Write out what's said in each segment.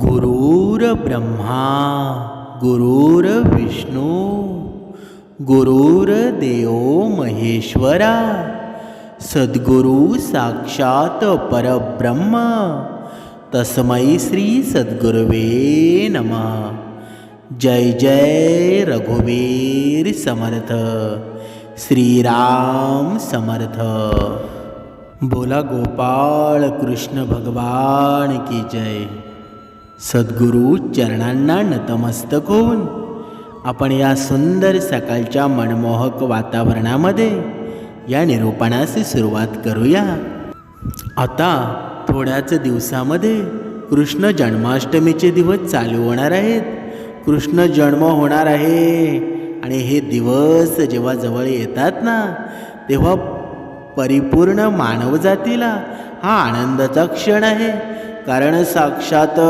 गुरुर्ब्रह्मा गुरुर्विष्णू गुरुर्देव महेश्वरा सद्गुरु साक्षात परब्रह्म तस्मै श्री सद्गुरुवे नमः। जय जय रघुवीर समर्थ श्रीराम समर्थ। बोला गोपाळ कृष्ण भगवान की जय। सद्गुरू चरणांना नतमस्तक होऊन आपण या सुंदर सकाळच्या मनमोहक वातावरणामध्ये या निरूपणास सुरुवात करूया. आता थोड्याच दिवसामध्ये कृष्ण जन्माष्टमीचे दिवस चालू होणार आहेत. कृष्ण जन्म होणार आहे आणि हे दिवस जेव्हा जवळ येतात ना तेव्हा परिपूर्ण मानवजातीला हा आनंदाचा क्षण आहे. कारण साक्षात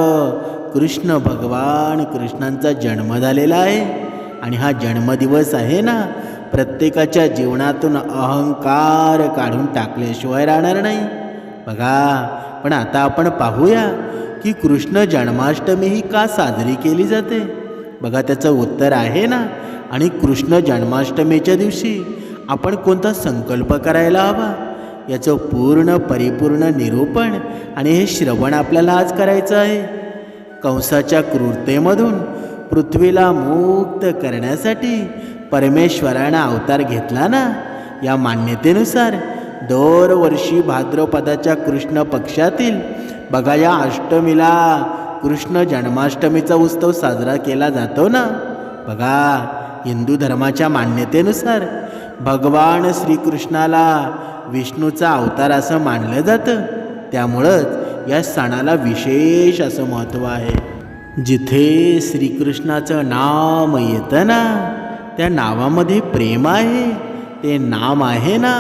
कृष्ण भगवान कृष्णांचा जन्म झालेला आहे. आणि हा जन्मदिवस आहे ना प्रत्येकाच्या जीवनातून अहंकार काढून टाकल्याशिवाय राहणार नाही. बघा पण आता आपण पाहूया की कृष्ण जन्माष्टमी ही का साजरी केली जाते? बघा त्याचं उत्तर आहे ना. आणि कृष्ण जन्माष्टमीच्या दिवशी आपण कोणता संकल्प करायला हवा? याचं पूर्ण परिपूर्ण निरूपण आणि हे श्रवण आपल्याला आज करायचं आहे. कंसाच्या क्रूरतेमधून पृथ्वीला मुक्त करण्यासाठी परमेश्वरानं अवतार घेतला ना या मान्यतेनुसार दरवर्षी भाद्रपदाच्या कृष्ण पक्षातील बघा या अष्टमीला कृष्ण जन्माष्टमीचा उत्सव साजरा केला जातो ना. बघा हिंदू धर्माच्या मान्यतेनुसार भगवान श्रीकृष्णाला विष्णूचा अवतार असं मानलं जातं. त्यामुळंच या सणाला विशेष असं महत्त्व आहे. जिथे श्रीकृष्णाचं नाम येतं ना त्या नावामध्ये प्रेम आहे. ते नाम आहे ना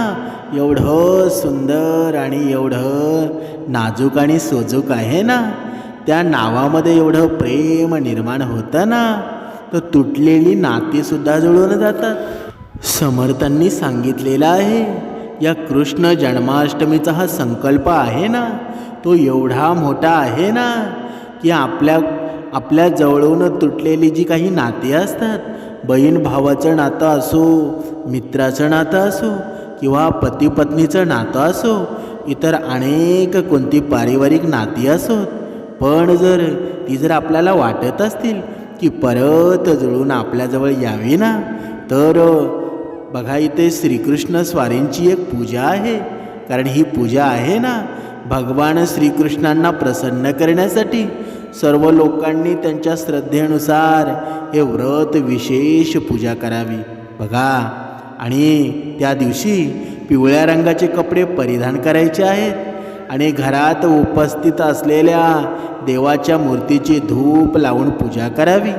एवढं सुंदर आणि एवढं नाजूक आणि सोजूक आहे ना त्या नावामध्ये एवढं प्रेम निर्माण होतं ना तर तुटलेली नातीसुद्धा जुळून जातात. समर्थांनी सांगितलेलं आहे या कृष्ण जन्माष्टमीचा हा संकल्प आहे ना? तो एवढा मोठा आहे ना की आपल्या आपल्या जवळून तुटलेली जी काही नाती असतात बहीण भावाचं नातं असो मित्राचं नातं असो किंवा पतीपत्नीचं नातं असो इतर अनेक कोणती पारिवारिक नाती असोत पण जर ती जर आपल्याला वाटत असतील की परत जुळून आपल्याजवळ यावी ना तर बघा इथे श्रीकृष्ण स्वारींची एक पूजा आहे. कारण ही पूजा आहे ना भगवान श्रीकृष्णांना प्रसन्न करण्यासाठी. सर्व लोकांनी त्यांच्या श्रद्धेनुसार हे व्रत विशेष पूजा करावी. बघा. आणि त्या दिवशी पिवळ्या रंगाचे कपडे परिधान करायचे आहेत. आणि घरात उपस्थित असलेल्या देवाच्या मूर्तीची धूप लावून पूजा करावी.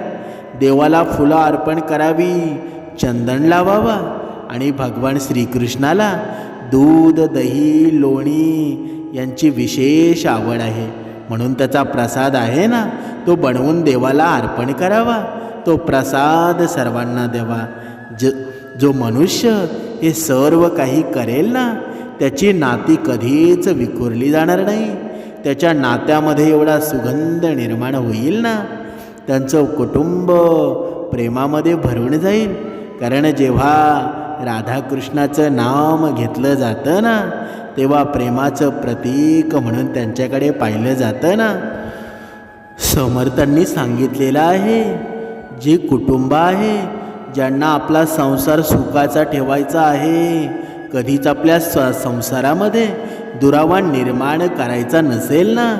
देवाला फुलं अर्पण करावी. चंदन लावावा. आणि भगवान श्रीकृष्णाला दूध दही लोणी यांची विशेष आवड आहे. म्हणून त्याचा प्रसाद आहे ना तो बनवून देवाला अर्पण करावा. तो प्रसाद सर्वांना द्यावा. ज जो मनुष्य हे सर्व काही करेल ना त्याची नाती कधीच विखुरली जाणार नाही. त्याच्या नात्यामध्ये एवढा सुगंध निर्माण होईल ना त्यांचं कुटुंब प्रेमामध्ये भरून जाईल. कारण जेव्हा राधाकृष्णाचं नाम घेतलं जातं ना तेव्हा प्रेमाचं प्रतीक म्हणून त्यांच्याकडे पाहिलं जातं ना. समर्थांनी सांगितलेलं आहे जे कुटुंब आहे ज्यांना आपला संसार सुखाचा ठेवायचा आहे कधीच आपल्या स संसारामध्ये दुरावा निर्माण करायचा नसेल ना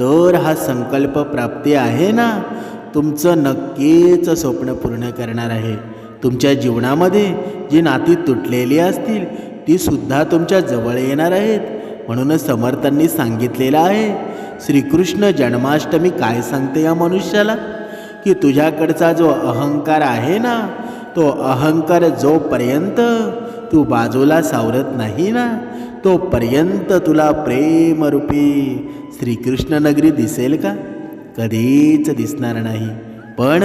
तर हा संकल्प प्राप्ती आहे ना. तुमचं नक्कीच स्वप्न पूर्ण करणार आहे. तुमच्या जीवनामध्ये जी नाती तुटलेली असतील ती सुद्धा तुमच्या जवळ येणार आहेत म्हणूनच समर्थांनी सांगितलेलं आहे. श्रीकृष्ण जन्माष्टमी काय सांगते या मनुष्याला? की तुझ्याकडचा जो अहंकार आहे ना तो अहंकार जोपर्यंत तू बाजूला सावरत नाही ना तोपर्यंत तुला प्रेमरूपी श्रीकृष्ण नगरी दिसेल का? कधीच दिसणार नाही. पण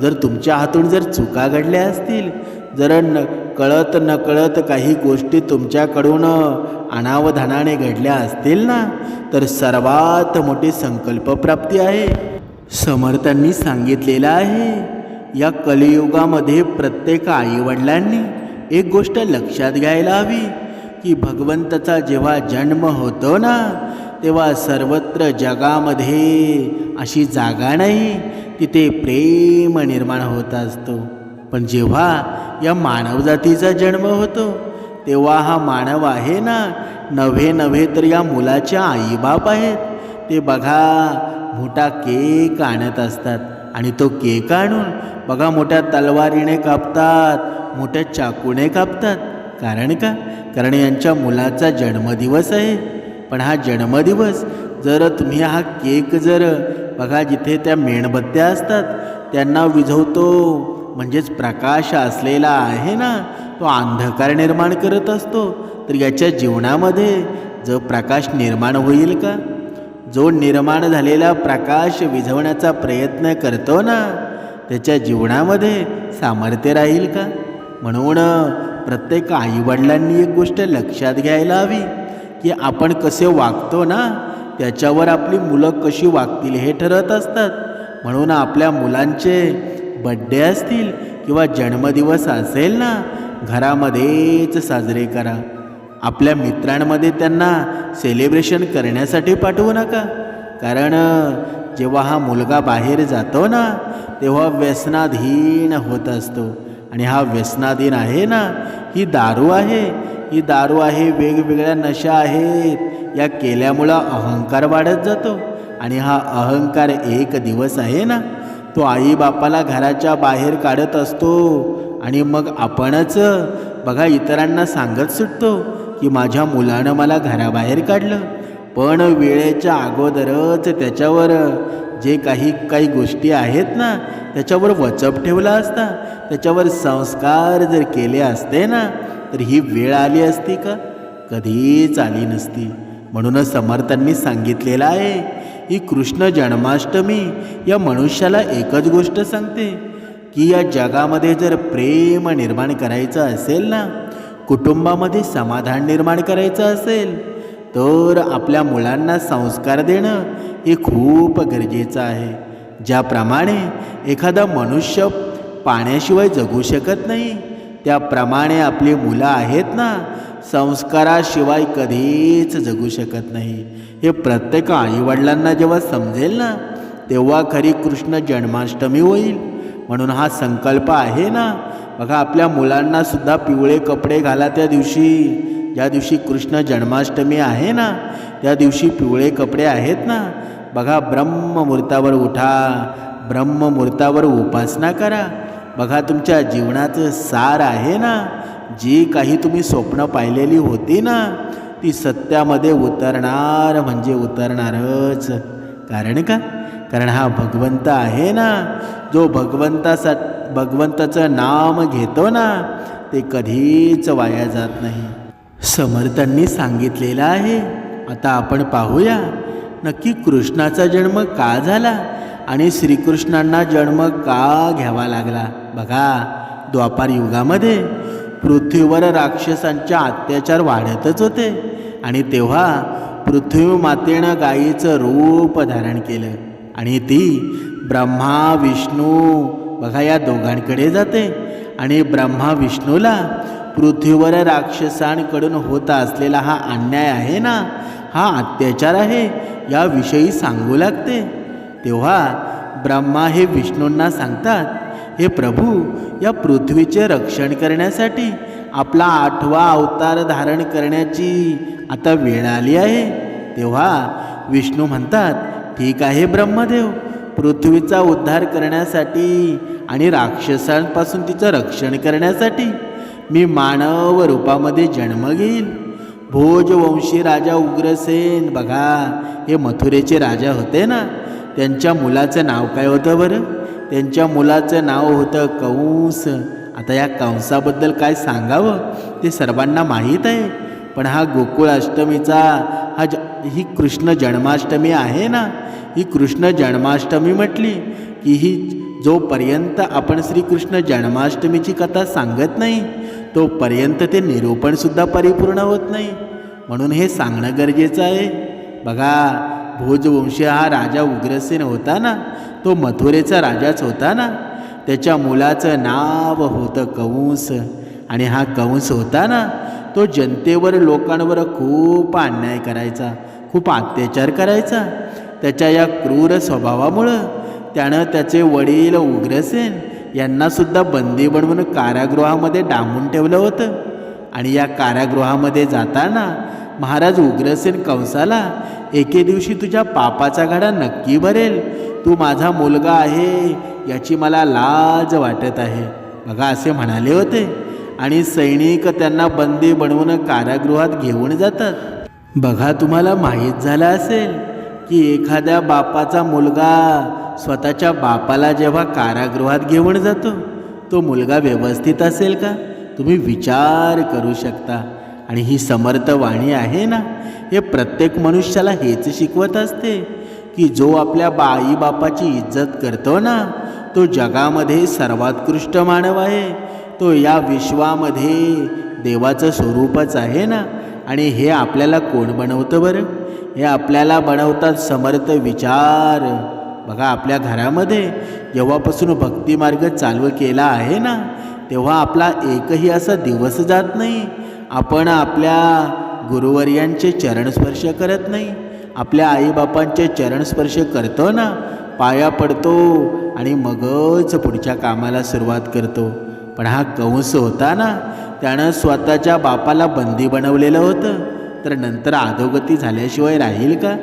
जर तुमच्या हातून जर चुका घडल्या असतील जर न कळत नकळत काही गोष्टी तुमच्याकडून अनावधानाने घडल्या असतील ना तर सर्वात मोठी संकल्पप्राप्ती आहे. समर्थांनी सांगितलेलं आहे या कलियुगामध्ये प्रत्येक आईवडिलांनी एक गोष्ट लक्षात घ्यायला हवी की भगवंताचा जेव्हा जन्म होतो ना तेव्हा सर्वत्र जगामध्ये अशी जागा नाही तिथे प्रेम निर्माण होत असतो. पण जेव्हा या मानवजातीचा जन्म होतो तेव्हा हा मानव आहे ना? नव्हे नव्हे तर या मुलाच्या आईबाप आहेत. ते बघा मोठा केक आणत असतात आणि तो केक आणून बघा मोठ्या तलवारीने कापतात मोठ्या चाकूने कापतात. कारण का? कारण यांच्या मुलाचा जन्मदिवस आहे. पण हा जन्मदिवस जर तुम्ही हा केक जर बघा जिथे त्या मेणबत्त्या असतात त्यांना विझवतो. म्हणजेच प्रकाश असलेला आहे ना तो अंधकार निर्माण करत असतो. तर याच्या जीवनामध्ये जो प्रकाश निर्माण होईल का? जो निर्माण झालेला प्रकाश विझवण्याचा प्रयत्न करतो ना त्याच्या जीवनामध्ये सामर्थ्य राहील का? म्हणून प्रत्येक आईवडिलांनी एक गोष्ट लक्षात घ्यायला हवी की आपण कसे वागतो ना त्याच्यावर आपली मुलं कशी वागतील हे ठरत असतात. म्हणून आपल्या मुलांचे बड्डे असतील किंवा जन्मदिवस असेल ना घरामध्येच साजरे करा. आपल्या मित्रांमध्ये त्यांना सेलिब्रेशन करण्यासाठी पाठवू नका. कारण जेव्हा हा मुलगा बाहेर जातो ना तेव्हा व्यसनाधीन होत असतो. आणि हा व्यसनाधीन आहे ना ही दारू आहे. ही दारू आहे वेगवेगळ्या नशा आहेत. या केल्यामुळं अहंकार वाढत जातो. आणि हा अहंकार एक दिवस आहे ना तो आईबापाला घराच्या बाहेर काढत असतो. आणि मग आपणच बघा इतरांना सांगत सुटतो की माझ्या मुलानं मला घराबाहेर काढलं. पण वेळेच्या अगोदरच त्याच्यावर जे काही काही गोष्टी आहेत ना त्याच्यावर वचप ठेवला असता. त्याच्यावर संस्कार जर केले असते ना तर ही वेळ आली असती का? कधीच आली नसती. म्हणूनच समर्थांनी सांगितलेलं आहे ही कृष्ण जन्माष्टमी या मनुष्याला एकच गोष्ट सांगते की या जगामध्ये जर प्रेम निर्माण करायचं असेल ना कुटुंबामध्ये समाधान निर्माण करायचं असेल तर आपल्या मुलांना संस्कार देणं हे खूप गरजेचं आहे. ज्याप्रमाणे एखादा मनुष्य पाण्याशिवाय जगू शकत नाही त्याप्रमाणे आपली मुलं आहेत ना संस्काराशिवाय कधीच जगू शकत नाही. हे प्रत्येक आईवडिलांना जेव्हा समजेल ना तेव्हा खरी कृष्ण जन्माष्टमी होईल. म्हणून हा संकल्प आहे ना. बघा आपल्या मुलांना सुद्धा पिवळे कपडे घाला त्या दिवशी. ज्या दिवशी कृष्ण जन्माष्टमी आहे ना त्या दिवशी पिवळे कपडे आहेत ना. बघा ब्रह्ममुहूर्तावर उठा. ब्रह्ममुहूर्तावर उपासना करा. बघा तुमच्या जीवनाचं सार आहे ना? जी काही तुम्ही स्वप्न पाहिलेली होती ना ती सत्यामध्ये उतरणार म्हणजे उतरणारच. कारण का? कारण हा भगवंत आहे ना? जो भगवंतासा भगवंताचं नाम घेतो ना ते कधीच वाया जात नाही. समर्थांनी सांगितलेलं आहे. आता आपण पाहूया. नक्की कृष्णाचा जन्म का झाला आणि श्रीकृष्णांना जन्म का घ्यावा लागला? बघा द्वापार युगामध्ये पृथ्वीवर राक्षसांच्या अत्याचार वाढतच होते आणि तेव्हा पृथ्वी मातेनं गायीचं रूप धारण केलं आणि ती ब्रह्मा विष्णू बघा या दोघांकडे जाते आणि ब्रह्मा विष्णूला पृथ्वीवर राक्षसांकडून होत असलेला हा अन्याय आहे ना? हा अत्याचार आहे याविषयी सांगू लागते. तेव्हा ब्रह्मा हे विष्णूंना सांगतात हे प्रभू या पृथ्वीचे रक्षण करण्यासाठी आपला आठवा अवतार धारण करण्याची आता वेळ आली आहे. तेव्हा विष्णू म्हणतात ठीक आहे ब्रह्मदेव. पृथ्वीचा उद्धार करण्यासाठी आणि राक्षसांपासून तिचं रक्षण करण्यासाठी मी मानव रूपामध्ये जन्म घेईल भोजवंशी राजा उग्रसेन बघा हे मथुरेचे राजा होते ना? त्यांच्या मुलाचं नाव काय होतं बरं? त्यांच्या मुलाचं नाव होतं कंस. आता या कंसाबद्दल काय सांगावं? ते सर्वांना माहीत आहे. पण हा गोकुळ अष्टमीचा हा ज ही कृष्ण जन्माष्टमी आहे ना? ही कृष्ण जन्माष्टमी म्हटली की ही जोपर्यंत आपण श्रीकृष्ण जन्माष्टमीची कथा सांगत नाही तोपर्यंत ते निरूपणसुद्धा परिपूर्ण होत नाही. म्हणून हे सांगणं गरजेचं आहे. बघा भोजवंशी हा राजा उग्रसेन होता ना? तो मथुरेचा राजाच होता ना? त्याच्या मुलाचं नाव होतं कंस. आणि हा कंस होता ना? तो जनतेवर लोकांवर खूप अन्याय करायचा खूप अत्याचार करायचा. त्याच्या या क्रूर स्वभावामुळं त्यानं त्याचे वडील उग्रसेन यांनासुद्धा बंदी बनवून कारागृहामध्ये डांबून ठेवलं होतं. आणि या कारागृहामध्ये जाताना महाराज उग्रसेन कंसाला एके दिवशी तुझ्या पापाचा घडा नक्की भरेल. तू माझा मुलगा आहे याची मला लाज वाटत आहे. बघा असे म्हणाले होते. आणि सैनिक त्यांना बंदी बनवून कारागृहात घेऊन जातात. बघा तुम्हाला माहीत झालं असेल की एखाद्या बापाचा मुलगा स्वतःच्या बापाला जेव्हा कारागृहात घेऊन जातो तो मुलगा व्यवस्थित असेल का? तुम्ही विचार करू शकता. आणि ही समर्थ वाणी आहे ना हे प्रत्येक मनुष्याला हेच शिकवत असते की जो आपल्या आईबापाची इज्जत करतो ना तो जगामध्ये सर्वात्कृष्ट मानव आहे. तो या विश्वामध्ये देवाचं स्वरूपच आहे ना. आणि हे आपल्याला कोण बनवतं बरं? हे आपल्याला बनवतात समर्थ विचार. बघा आपल्या घरामध्ये जेव्हापासून भक्तिमार्ग चालू केला आहे ना तेव्हा आपला एकही असा दिवस जात नाही. आपण आपल्या गुरुवर्यांचे चरणस्पर्श करत नाही. आपल्या आईबापांचे चरणस्पर्श करतो ना पाया पडतो आणि मगच पुढच्या कामाला सुरुवात करतो. पण हा कंस होता ना त्यानं स्वतःच्या बापाला बंदी बनवलेलं होतं. तर नंतर अधोगती झाल्याशिवाय राहील का?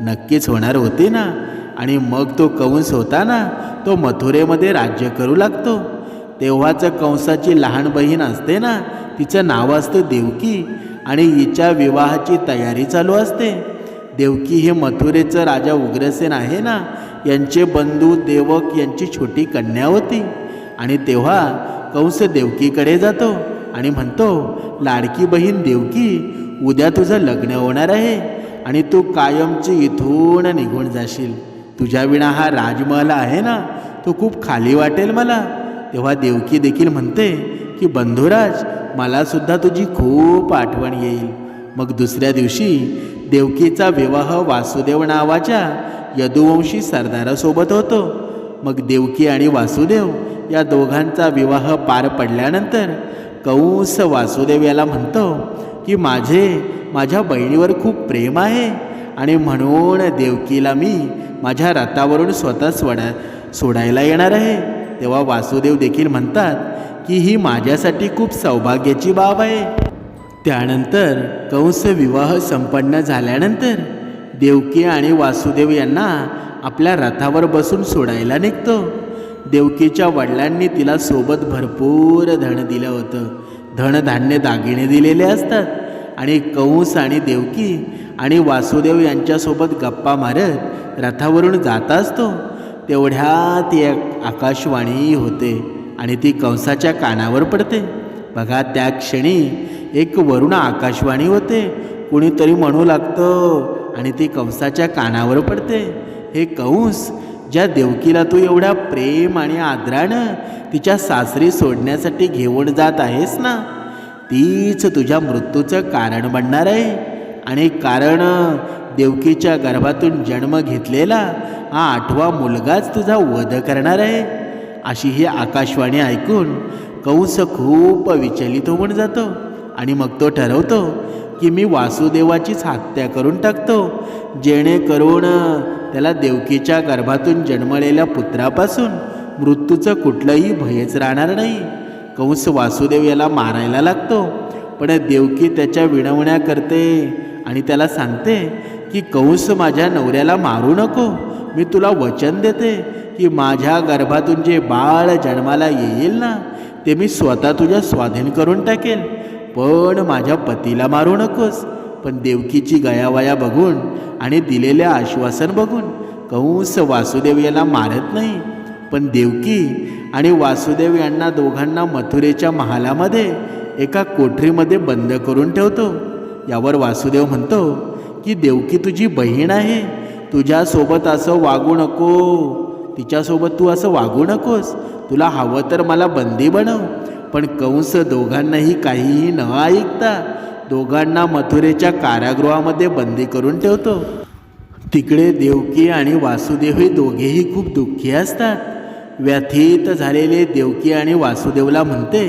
नक्कीच होणार होती ना. आणि मग तो कंस होता ना तो मथुरेमध्ये राज्य करू लागतो. तेव्हाच कंसाची लहान बहीण असते ना तिचं नाव असतं देवकी आणि हिच्या विवाहाची तयारी चालू असते. देवकी हे मथुरेचं राजा उग्रसेन आहे ना यांचे बंधू देवक यांची छोटी कन्या होती. आणि तेव्हा कंस देवकीकडे जातो आणि म्हणतो लाडकी बहीण देवकी उद्या तुझं लग्न होणार आहे आणि तू कायमची इथून निघून जाशील. तुझ्याविना हा राजमहल आहे ना तो खूप खाली वाटेल मला. तेव्हा देवकी देखील म्हणते की बंधुराज मलासुद्धा तुझी खूप आठवण येईल. मग दुसऱ्या दिवशी देवकीचा विवाह वासुदेव नावाच्या यदुवंशी सरदारासोबत होतो. मग देवकी आणि वासुदेव या दोघांचा विवाह पार पडल्यानंतर कंस वासुदेव याला म्हणतो की माझे माझ्या बहिणीवर खूप प्रेम आहे आणि म्हणून देवकीला मी माझ्या रथावरून स्वतः सोडा सोडायला येणार आहे. तेव्हा वासुदेव देखील म्हणतात की ही माझ्यासाठी खूप सौभाग्याची बाब आहे. त्यानंतर कंस विवाह संपन्न झाल्यानंतर देवकी आणि वासुदेव यांना आपल्या रथावर बसून सोडायला निघतो. देवकीच्या वडिलांनी तिला सोबत भरपूर धन दिलं होतं. धनधान्य दागिने दिलेले असतात आणि कंस आणि देवकी आणि वासुदेव यांच्यासोबत गप्पा मारत रथावरून जात असतो. तेवढ्यात एक आकाशवाणी होते आणि ती कंसाच्या कानावर पडते. बघा त्या क्षणी एक वरुण आकाशवाणी होते. कुणीतरी म्हणू लागतं आणि ती कंसाच्या कानावर पडते. हे कंस ज्या देवकीला तू एवढ्या प्रेम आणि आदरानं तिच्या सासरी सोडण्यासाठी घेऊन जात आहेस ना तीच तुझ्या मृत्यूचं कारण बनणार आहे. आणि कारण देवकीच्या गर्भातून जन्म घेतलेला हा आठवा मुलगाच तुझा वध करणार आहे. अशी ही आकाशवाणी ऐकून कंस खूप विचलित होऊन जातो आणि मग तो ठरवतो की मी वासुदेवाचीच हत्या करून टाकतो जेणेकरून त्याला देवकीच्या गर्भातून जन्मलेल्या पुत्रापासून मृत्यूचं कुठलंही भयच राहणार नाही. कंस वासुदेव याला मारायला लागतो पण देवकी त्याच्या विणवण्या करते आणि त्याला सांगते की कंस माझ्या नवऱ्याला मारू नको. मी तुला वचन देते की माझ्या गर्भातून जे बाळ जन्माला येईल ना ते मी स्वतः तुझ्या स्वाधीन करून टाकेल पण माझ्या पतीला मारू नकोस. पण देवकीची गयावया बघून आणि दिलेले आश्वासन बघून कंस वासुदेव याला मारत नाही. पण देवकी आणि वासुदेव यांना दोघांना मथुरेच्या महालामध्ये एका कोठरीमध्ये बंद करून ठेवतो. यावर वासुदेव म्हणतो की देवकी तुझी बहीण आहे. तुझ्यासोबत असं वागू नको. तिच्यासोबत तू असं वागू नकोस. तुला हवं तर मला बंदी बनव. पण कंस दोघांनाही काहीही न ऐकता दोघांना मथुरेच्या कारागृहामध्ये बंदी करून ठेवतो. तिकडे देवकी आणि वासुदेव हे दोघेही खूप दुःखी असतात. व्यथित झालेले देवकी आणि वासुदेवला म्हणते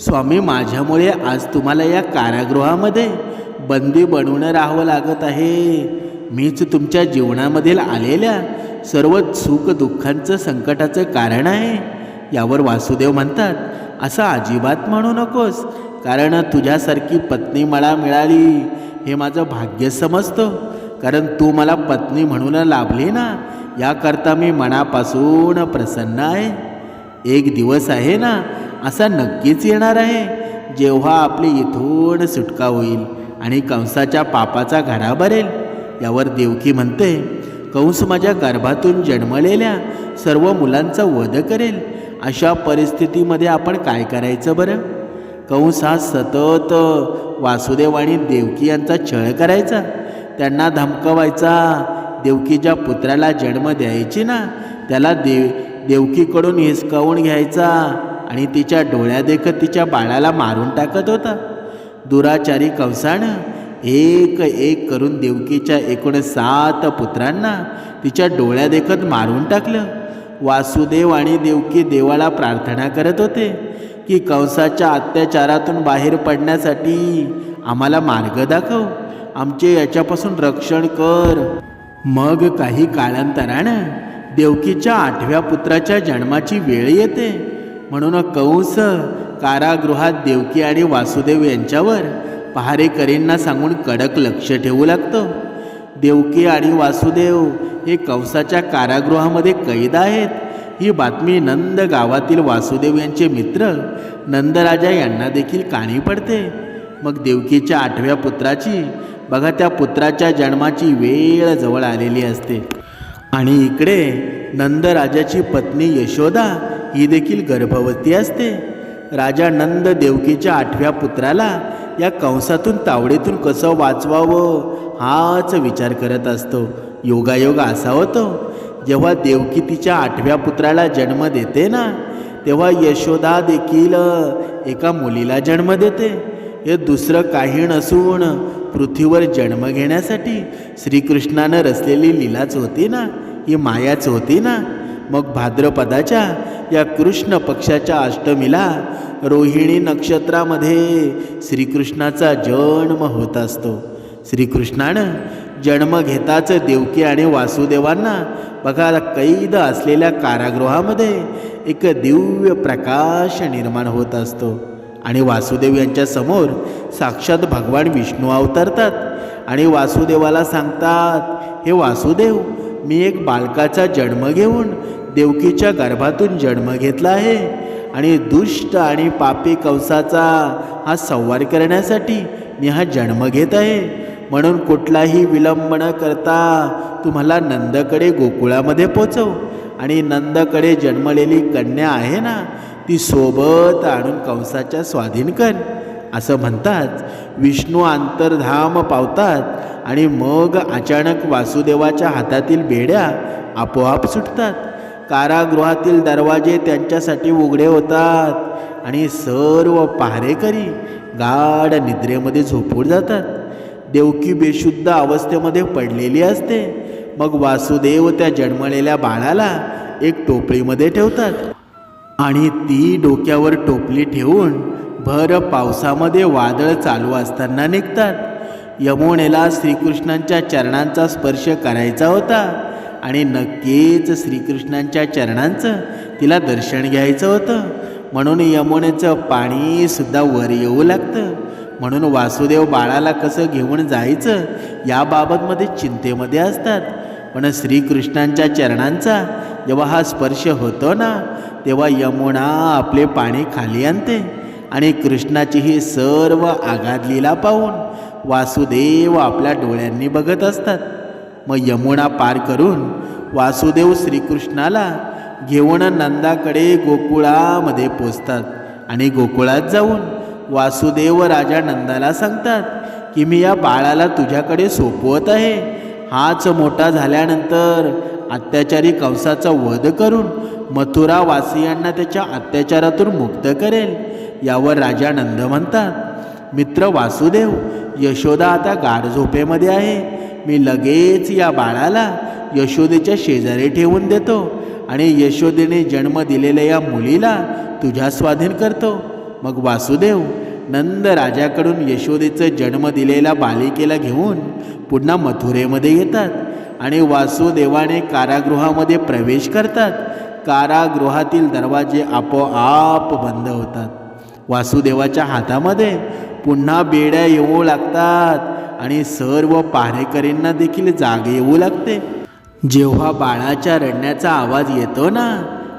स्वामी माझ्यामुळे आज तुम्हाला या कारागृहामध्ये बंदी बनवून राहावं लागत आहे. मीच तुमच्या जीवनामधील आलेल्या सर्व सुख दुःखांचं संकटाचं कारण आहे. यावर वासुदेव म्हणतात असं अजिबात म्हणू नकोस कारण तुझ्यासारखी पत्नी मला मिळाली. हे माझं भाग्य समजतो. कारण तू मला पत्नी म्हणून लाभली ना याकरता मी मनापासून प्रसन्न आहे. एक दिवस आहे ना असा नक्कीच येणार आहे. जेव्हा आपली इथून सुटका होईल. आणि कंसाच्या पापाचा घडा भरेल यावर देवकी म्हणते कंस माझ्या गर्भातून जन्मलेल्या सर्व मुलांचा वध करेल. अशा परिस्थितीमध्ये आपण काय करायचं बरं? कंस हा सतत वासुदेव आणि देवकी यांचा छळ करायचा. त्यांना धमकवायचा देवकीच्या पुत्राला जन्म द्यायची ना त्याला देव देवकीकडून हिसकावून घ्यायचा आणि तिच्या डोळ्या देखत तिच्या बाळाला मारून टाकत होता. दुराचारी कंसानं एक एक करून देवकीच्या एकूण सात पुत्रांना तिच्या डोळ्या देखत मारून टाकलं. वासुदेव आणि देवकी देवाला प्रार्थना करत होते की कंसाच्या अत्याचारातून बाहेर पडण्यासाठी आम्हाला मार्ग दाखव. आमचे याच्यापासून रक्षण कर. मग काही काळांतरानं देवकीच्या आठव्या पुत्राच्या जन्माची वेळ येते. म्हणून कंस कारागृहात देवकी आणि वासुदेव यांच्यावर पहारेकरींना सांगून कडक लक्ष ठेवू लागतो. देवकी आणि वासुदेव हे कंसाच्या कारागृहामध्ये कैद आहेत. ही बातमी नंद गावातील वासुदेव यांचे मित्र नंदराजा यांना देखील काणी पडते. मग देवकीच्या आठव्या पुत्राची बघा त्या पुत्राच्या जन्माची वेळ जवळ आलेली असते. आणि इकडे नंदराजाची पत्नी यशोदा ही देखील गर्भवती असते. राजा नंद देवकीच्या आठव्या पुत्राला या कंसातून तावडीतून कसं वाचवावं हाच विचार करत असतो. योगायोग असा होतो जेव्हा देवकी तिच्या आठव्या पुत्राला जन्म देते ना तेव्हा यशोदा देखील एका मुलीला जन्म देते. हे दुसरं काही नसून पृथ्वीवर जन्म घेण्यासाठी श्रीकृष्णानं रचलेली लीलाच होती ना ही मायाच होती ना मग भाद्रपदाच्या या कृष्ण पक्षाच्या अष्टमीला रोहिणी नक्षत्रामध्ये श्रीकृष्णाचा जन्म होत असतो. श्रीकृष्णानं जन्म घेताच देवकी आणि वासुदेवांना बघा कैद असलेल्या कारागृहामध्ये एक दिव्य प्रकाश निर्माण होत असतो आणि वासुदेव यांच्या समोर साक्षात भगवान विष्णू अवतरतात आणि वासुदेवाला सांगतात हे वासुदेव मी एक बालकाचा जन्म घेऊन देवकीच्या गर्भातून जन्म घेतला आहे आणि दुष्ट आणि पापी कंसाचा हा संवार करण्यासाठी मी हा जन्म घेत आहे. म्हणून कुठलाही विलंब न करता तुम्हाला नंदकडे गोकुळामध्ये पोचव. आणि नंदकडे जन्मलेली कन्या आहे ना ती सोबत आणून कंसाच्या स्वाधीन कर. असं म्हणतात. विष्णू अंतर्धाम पावतात आणि मग अचानक वासुदेवाच्या हातातील बेड्या आपोआप सुटतात. कारागृहातील दरवाजे त्यांच्यासाठी उघडे होतात आणि सर्व पहारेकरी गाढ निद्रेमध्ये झोपून जातात. देवकी बेशुद्ध अवस्थेमध्ये पडलेली असते. मग वासुदेव त्या जन्मलेल्या बाळाला एक टोपलीमध्ये ठेवतात आणि ती डोक्यावर टोपली ठेवून भर पावसामध्ये वादळ चालू असताना निघतात. यमुनेला श्रीकृष्णांच्या चरणांचा स्पर्श करायचा होता. आणि नक्कीच श्रीकृष्णांच्या चरणांचं तिला दर्शन घ्यायचं होतं. म्हणून यमुनेचं पाणीसुद्धा वर येऊ लागतं. म्हणून वासुदेव बाळाला कसं घेऊन जायचं याबाबतमध्ये चिंतेमध्ये असतात. पण श्रीकृष्णांच्या चरणांचा जेव्हा हा स्पर्श होतो ना तेव्हा यमुना आपले पाणी खाली आणते आणि कृष्णाची ही सर्व आघात लीला पाहून वासुदेव आपल्या डोळ्यांनी बघत असतात. मग यमुना पार करून वासुदेव श्रीकृष्णाला घेऊन नंदाकडे गोकुळामध्ये पोचतात. आणि गोकुळात जाऊन वासुदेव राजा नंदाला सांगतात की मी या बाळाला तुझ्याकडे सोपवत आहे. हाच मोठा झाल्यानंतर अत्याचारी कंसाचा वध करून मथुरा वासियांना त्याच्या अत्याचारातून मुक्त करेल. यावर राजा नंद म्हणतात मित्र वासुदेव यशोदा आता गाढ झोपेमध्ये आहे. मी लगेच या बाळाला यशोदेच्या शेजारी ठेवून देतो आणि यशोदेने जन्म दिलेल्या या मुलीला तुझ्या स्वाधीन करतो. मग वासुदेव नंद राजाकडून यशोदेचं जन्म दिलेल्या बालिकेला घेऊन पुन्हा मथुरेमध्ये येतात आणि वासुदेवाने कारागृहामध्ये प्रवेश करतात. कारागृहातील दरवाजे आपोआप बंद होतात. वासुदेवाच्या हातामध्ये पुन्हा बेड्या येऊ लागतात आणि सर्व पहारेकरींना देखील जाग येऊ लागते. जेव्हा बाळाच्या रडण्याचा आवाज येतो ना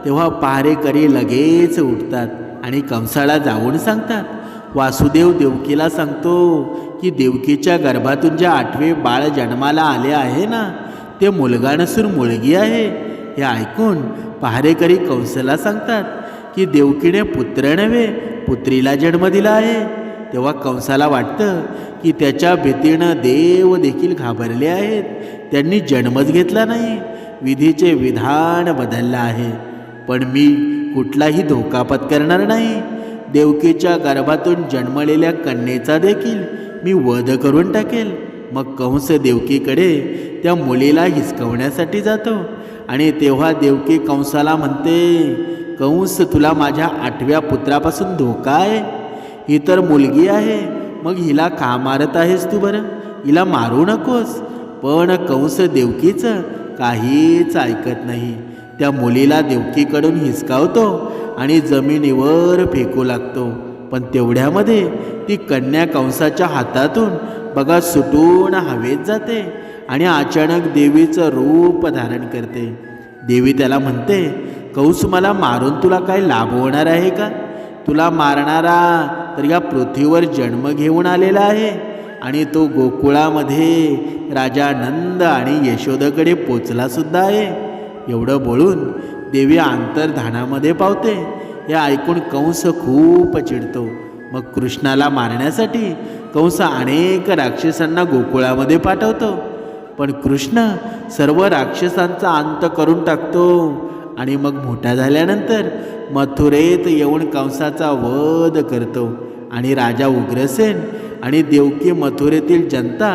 तेव्हा पहारेकरी लगेच उठतात आणि कंसाला जाऊन सांगतात वासुदेव देवकीला सांगतो की देवकीच्या गर्भातून जे आठवे बाळ जन्माला आले आहे ना ते मुलगा नसून मुलगी आहे. हे ऐकून पहारेकरी कंसाला सांगतात की देवकीने पुत्र नव्हे पुत्रीला जन्म दिला आहे. तेव्हा कंसाला वाटतं की त्याच्या भीतीनं देव देखील घाबरले आहेत. त्यांनी जन्मच घेतला नाही. विधीचे विधान बदललं आहे. पण मी कुठलाही धोका पत्करणार नाही. देवकीच्या गर्भातून जन्मलेल्या कन्येचा देखील मी वध करून टाकेल. मग कंस देवकीकडे त्या मुलीला हिसकवण्यासाठी जातो. आणि तेव्हा देवकी कंसाला म्हणते कंस तुला माझ्या आठव्या पुत्रापासून धोका आहे. ही तर मुलगी आहे. मग हिला का मारत आहेस तू बरं? हिला मारू नकोस. पण कंस देवकीचं काहीच ऐकत नाही. त्या मुलीला देवकीकडून हिसकावतो आणि जमिनीवर फेकू लागतो. पण तेवढ्यामध्ये ती कन्या कंसाच्या हातातून बघा सुटून हवेत जाते आणि अचानक देवीचं रूप धारण करते. देवी त्याला म्हणते कंस मला मारून तुला काय लाभ होणार आहे का? तुला मारणारा तर या पृथ्वीवर जन्म घेऊन आलेला आहे. आणि तो गोकुळामध्ये राजा नंद आणि यशोदाकडे पोचलासुद्धा आहे. एवढं बोलून देवी अंतर्धानामध्ये पावते. हे ऐकून कंस खूप चिडतो. मग कृष्णाला मारण्यासाठी कंस अनेक राक्षसांना गोकुळामध्ये पाठवतो. पण कृष्ण सर्व राक्षसांचा अंत करून टाकतो. आणि मग मोठा झाल्यानंतर मथुरेत येऊन कंसाचा वध करतो. आणि राजा उग्रसेन आणि देवकी मथुरेतील जनता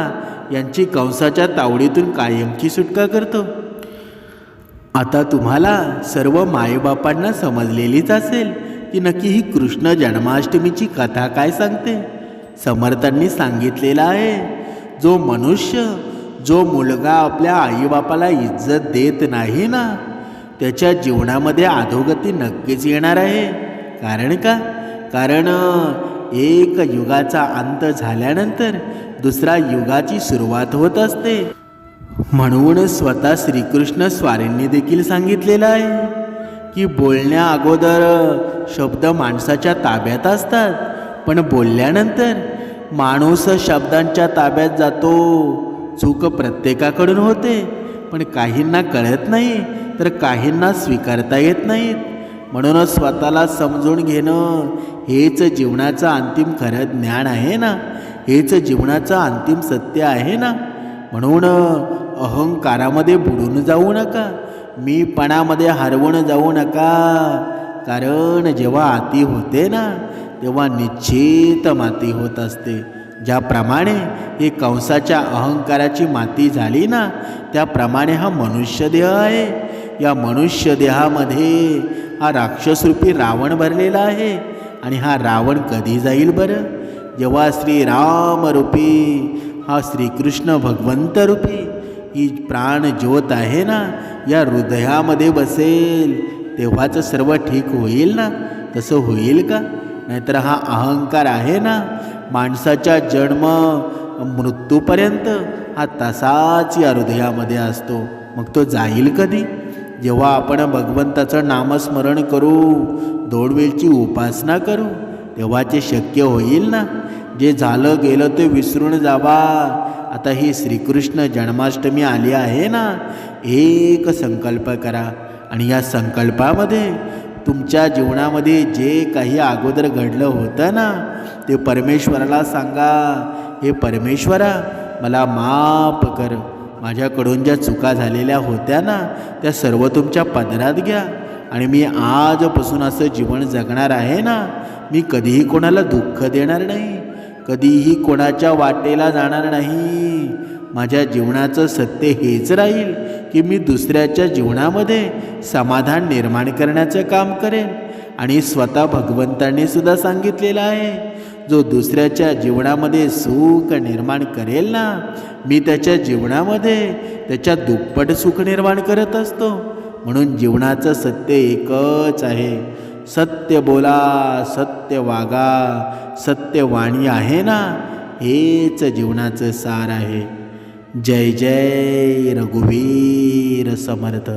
यांची कंसाच्या तावडीतून कायमची सुटका करतो. आता तुम्हाला सर्व मायबापांना समजलेलीच असेल की नक्की ही कृष्ण जन्माष्टमीची कथा काय सांगते. समर्थांनी सांगितलेला आहे जो मनुष्य जो मुलगा आपल्या आईबापाला इज्जत देत नाही ना त्याच्या जीवनामध्ये अधोगती नक्कीच येणार आहे. कारण का? कारण एक युगाचा अंत झाल्यानंतर दुसरा युगाची सुरुवात होत असते. म्हणून स्वतः श्रीकृष्ण स्वारींनी देखील सांगितलेलं आहे की बोलण्या अगोदर शब्द माणसाच्या ताब्यात असतात पण बोलल्यानंतर माणूस शब्दांच्या ताब्यात जातो. चूक प्रत्येकाकडून होते पण काहींना कळत नाही तर काहींना स्वीकारता येत नाहीत. म्हणूनच स्वतःला समजून घेणं हेच जीवनाचं अंतिम खरं ज्ञान आहे ना? हेच जीवनाचं अंतिम सत्य आहे ना? म्हणून अहंकारामध्ये बुडून जाऊ नका. मीपणामध्ये हरवून जाऊ नका. कारण जेव्हा आती होते ना तेव्हा निश्चित माती होत असते. ज्याप्रमाणे ही कंसाच्या अहंकाराची माती झाली ना त्याप्रमाणे हा मनुष्यदेह आहे. या मनुष्य देहामध्ये हा राक्षसरूपी रावण भरलेला आहे आणि हा रावण कधी जाईल बरं? जेव्हा श्रीरामरूपी हा श्रीकृष्ण भगवंतरूपी ही प्राण ज्योत आहे ना या हृदयामध्ये बसेल तेव्हाच सर्व ठीक होईल ना? तसं होईल का? नाहीतर हा अहंकार आहे ना? माणसाच्या जन्म मृत्यूपर्यंत हा तसाच या हृदयामध्ये असतो. मग तो जाईल कधी? जेव्हा आपण भगवंताचं नामस्मरण करू दोन वेळची उपासना करू तेव्हा ते शक्य होईल ना? जे झालं गेलं ते विसरून जावा. आता ही श्रीकृष्ण जन्माष्टमी आली आहे ना? एक संकल्प करा. आणि या संकल्पामध्ये तुमच्या जीवनामध्ये जे काही अगोदर घडलं होतं ना ते परमेश्वराला सांगा. हे परमेश्वरा मला माफ कर. माझ्याकडून ज्या चुका झालेल्या होत्या ना त्या सर्व तुमच्या पदरात घ्या. आणि मी आजपासून असं जीवन जगणार आहे ना मी कधीही कोणाला दुःख देणार नाही. कधीही कोणाच्या वाटेला जाणार नाही. माझ्या जीवनाचं सत्य हेच राहील की मी दुसऱ्याच्या जीवनामध्ये समाधान निर्माण करण्याचं काम करेन. आणि स्वतः भगवंतांनी सुद्धा सांगितलेलं आहे जो दुसऱ्याच्या जीवनामध्ये सुख निर्माण करेल ना मी त्याच्या जीवनामध्ये त्याच्या दुप्पट सुख निर्माण करत असतो. म्हणून जीवनाचं सत्य एकच आहे. सत्य बोला सत्य वागा सत्य वाणी आहे ना हेच जीवनाचं सार आहे. जय जय रघुवीर समर्थ.